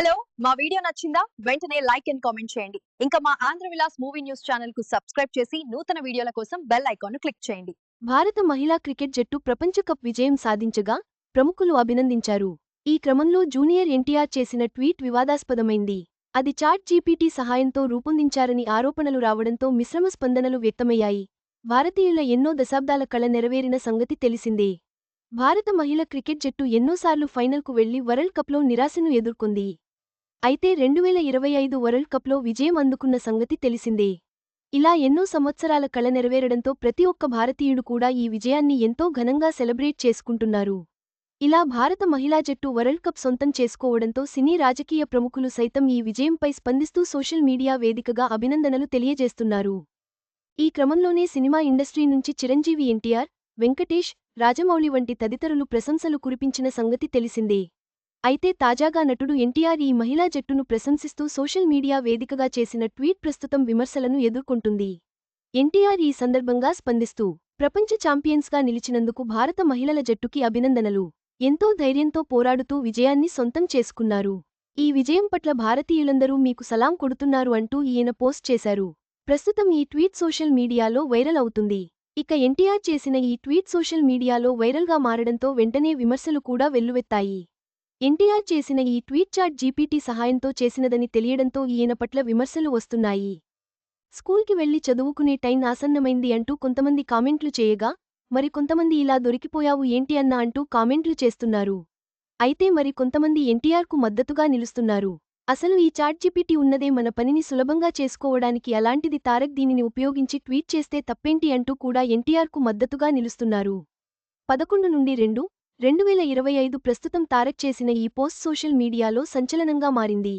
Hello మా video నచ్చిందా? వెంటనే లైక్ అండ్ కామెంట్ చేయండి. ఇంకా మా ఆంధ్ర విలాస్ మూవీ న్యూస్ ఛానల్కు సబ్స్క్రైబ్ చేసి నూతన వీడియోల కోసం బెల్ ఐకాన్ క్లిక్ చేయండి. భారత మహిళా క్రికెట్ జట్టు ప్రపంచ కప్ విజయం సాధించగా ప్రముఖులు అభినందించారు. ఈ క్రమంలో జూనియర్ ఎన్టీఆర్ చేసిన ట్వీట్ వివాదాస్పదమైంది. అది చాట్ జీపీటీ సహాయంతో రూపొందించారని ఆరోపణలు రావడంతో మిశ్రమ స్పందనలు వ్యక్తమయ్యాయి. భారతీయుల ఎన్నో దశాబ్దాల కళ నెరవేరిన సంగతి తెలిసిందే. భారత మహిళ క్రికెట్ జట్టు ఎన్నోసార్లు ఫైనల్కు వెళ్ళి వరల్డ్ కప్లో నిరాశను ఎదుర్కొంది. అయితే రెండువేల ఇరవై ఐదు వరల్డ్ కప్లో విజయం అందుకున్న సంగతి తెలిసిందే. ఇలా ఎన్నో సంవత్సరాల కళ నెరవేరడంతో ప్రతి ఒక్క భారతీయుడు కూడా ఈ విజయాన్ని ఎంతో ఘనంగా సెలబ్రేట్ చేసుకుంటున్నారు. ఇలా భారత మహిళా జట్టు వరల్డ్ కప్ సొంతం చేసుకోవడంతో సినీ రాజకీయ ప్రముఖులు సైతం ఈ విజయంపై స్పందిస్తూ సోషల్ మీడియా వేదికగా అభినందనలు తెలియజేస్తున్నారు. ఈ క్రమంలోనే సినిమా ఇండస్ట్రీ నుంచి చిరంజీవి ఎన్టీఆర్ వెంకటేష్ రాజమౌళి వంటి తదితరులు ప్రశంసలు కురిపించిన సంగతి తెలిసిందే. అయితే తాజాగా నటుడు ఎన్టీఆర్ ఈ మహిళా జట్టును ప్రశంసిస్తూ సోషల్ మీడియా వేదికగా చేసిన ట్వీట్ ప్రస్తుతం విమర్శలను ఎదుర్కొంటుంది. ఎన్టీఆర్ ఈ సందర్భంగా స్పందిస్తూ ప్రపంచ ఛాంపియన్స్గా నిలిచినందుకు భారత మహిళల జట్టుకి అభినందనలు. ఎంతో ధైర్యంతో పోరాడుతూ విజయాన్ని సొంతం చేసుకున్నారు. ఈ విజయం పట్ల భారతీయులందరూ మీకు సలాం కొడుతున్నారు అంటూ ఈయన పోస్ట్ చేశారు. ప్రస్తుతం ఈ ట్వీట్ సోషల్ మీడియాలో వైరల్ అవుతుంది. ఇక ఎన్టీఆర్ చేసిన ఈ ట్వీట్ సోషల్ మీడియాలో వైరల్గా మారడంతో వెంటనే విమర్శలు కూడా వెల్లువెత్తాయి. ఎన్టీఆర్ చేసిన ఈ ట్వీట్ చాట్ జీపీటీ సహాయంతో చేసినదని తెలియడంతో ఈయన పట్ల విమర్శలు వస్తున్నాయి. స్కూల్కి వెళ్ళి చదువుకునే టైం ఆసన్నమైంది అంటూ కొంతమంది కామెంట్లు చేయగా మరికొంతమంది ఇలా దొరికిపోయావు ఏంటి అన్న అంటూ కామెంట్లు చేస్తున్నారు. అయితే మరి కొంతమంది ఎన్టీఆర్కు మద్దతుగా నిలుస్తున్నారు. అసలు ఈ చాట్ జీపీటీ ఉన్నదే మన పనిని సులభంగా చేసుకోవడానికి అలాంటిది తారక్ దీనిని ఉపయోగించి ట్వీట్ చేస్తే తప్పేంటి అంటూ కూడా ఎన్టీఆర్కు మద్దతుగా నిలుస్తున్నారు. పదకొండు నుండి రెండు రెండు వేల ఇరవై ఐదు ప్రస్తుతం తారక్ చేసిన ఈ పోస్ట్ సోషల్ మీడియాలో సంచలనంగా మారింది.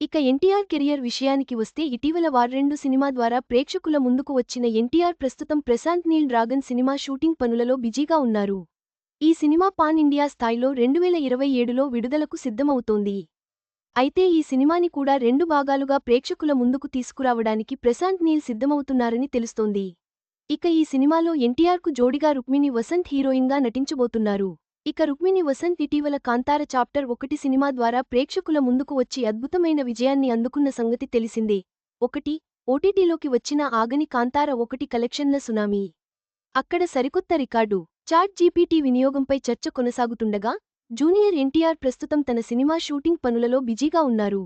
ఇక ఎన్టీఆర్ కెరియర్ విషయానికి వస్తే ఇటీవల వార్రెండు సినిమా ద్వారా ప్రేక్షకుల ముందుకు వచ్చిన ఎన్టీఆర్ ప్రస్తుతం Prashanth Neel Dragon cinema shooting పనులలో బిజీగా ఉన్నారు. ఈ సినిమా పాన్ ఇండియా స్థాయిలో రెండువేల ఇరవై ఏడులో విడుదలకు సిద్ధమవుతోంది. అయితే ఈ సినిమాని కూడా రెండు భాగాలుగా ప్రేక్షకుల ముందుకు తీసుకురావడానికి ప్రశాంత్ నీల్ సిద్ధమవుతున్నారని తెలుస్తోంది. ఇక ఈ సినిమాలో ఎన్టీఆర్కు జోడిగా రుక్మిణి వసంత్ హీరోయిన్గా నటించబోతున్నారు. ఇక రుక్మిణి వసంత్ ఇటీవల కాంతార చాప్టర్ ఒకటి సినిమా ద్వారా ప్రేక్షకుల ముందుకు వచ్చి అద్భుతమైన విజయాన్ని అందుకున్న సంగతి తెలిసిందే. ఒకటి ఓటీటీలోకి వచ్చిన ఆగని కాంతార ఒకటి కలెక్షన్ల సునామీ. అక్కడ సరికొత్త రికార్డు చాట్ జీపీటీ వినియోగంపై చర్చ కొనసాగుతుండగా జూనియర్ ఎన్టీఆర్ ప్రస్తుతం తన సినిమా షూటింగ్ పనులలో బిజీగా ఉన్నారు.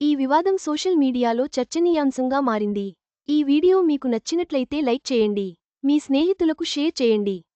ఈ వివాదం సోషల్ మీడియాలో చర్చనీయాంశంగా మారింది. ఈ వీడియో మీకు నచ్చినట్లయితే లైక్ చేయండి. మీ స్నేహితులకు షేర్ చేయండి.